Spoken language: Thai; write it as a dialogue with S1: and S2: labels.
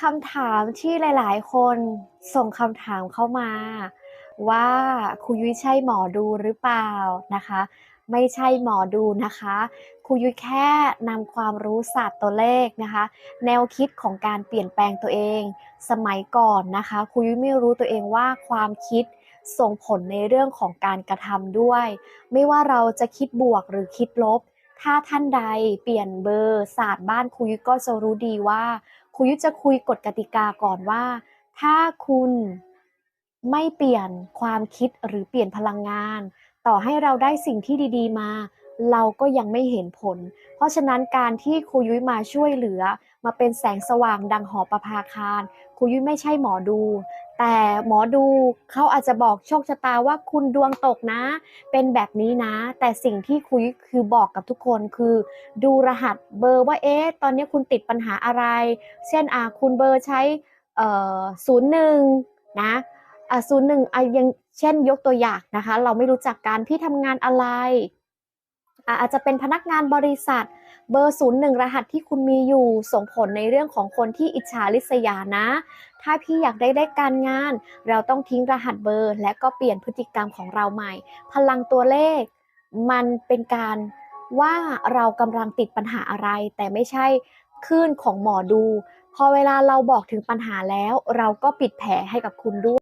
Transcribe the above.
S1: คำถามที่หลาย ๆ คนส่งคำถามเข้ามา ว่าครูยุ้ยใช่หมอดูหรือเปล่านะคะ ไม่ใช่หมอดูนะคะครูยุ้ยแค่นำความรู้ศาสตร์ตัวเลขนะคะ แนวคิดของการเปลี่ยนแปลงตัวเอง สมัยก่อนนะคะครูยุ้ยไม่รู้ตัวเองว่าความคิดส่งผลในเรื่องของการกระทำด้วย ไม่ว่าเราจะคิดบวกหรือคิดลบ ถ้าท่านใดเปลี่ยนเบอร์ศาสตร์บ้านครูยุ้ยก็จะรู้ดีว่า ครูยุ้ยจะคุยกฎกติกาก่อนว่า ถ้าคุณไม่เปลี่ยนความคิดหรือเปลี่ยนพลังงาน ต่อให้เราได้สิ่งที่ดี ๆ มา เราก็ยังไม่เห็นผล เพราะฉะนั้นการที่ครูยุ้ยมาช่วยเหลือ มาเป็นแสงสว่างดังหอประภาคารครูยุ้ยไม่ใช่หมอดู แต่หมอดูเขาอาจจะบอกโชคชะตาว่าคุณดวงตกนะ เป็นแบบนี้นะ แต่สิ่งที่คุยคือบอกกับทุกคนคือ ดูรหัสเบอร์ว่าเอ๊ะตอนนี้คุณติดปัญหาอะไร เช่นอ่าคุณเบอร์ใช้เอ่อศูนย์หนึ่งนะอ่าศูนย์หนึ่งอะยังเช่นยกตัวอย่างนะคะ เราไม่รู้จักการพี่ทำงานอะไร อาจจะเป็นพนักงานบริษัท เบอร์ศูนย์หนึ่งรหัสที่คุณมีอยู่ส่งผลในเรื่องของคนที่อิจฉาริษยานะ ถ้าพี่อยากได้ได้การงาน เราต้องทิ้งรหัสเบอร์ และก็เปลี่ยนพฤติกรรมของเราใหม่ พลังตัวเลข มันเป็นการว่าเรากำลังติดปัญหาอะไร แต่ไม่ใช่คลื่นของหมอดู พอเวลาเราบอกถึงปัญหาแล้ว เราก็ปิดแผลให้กับคุณด้วย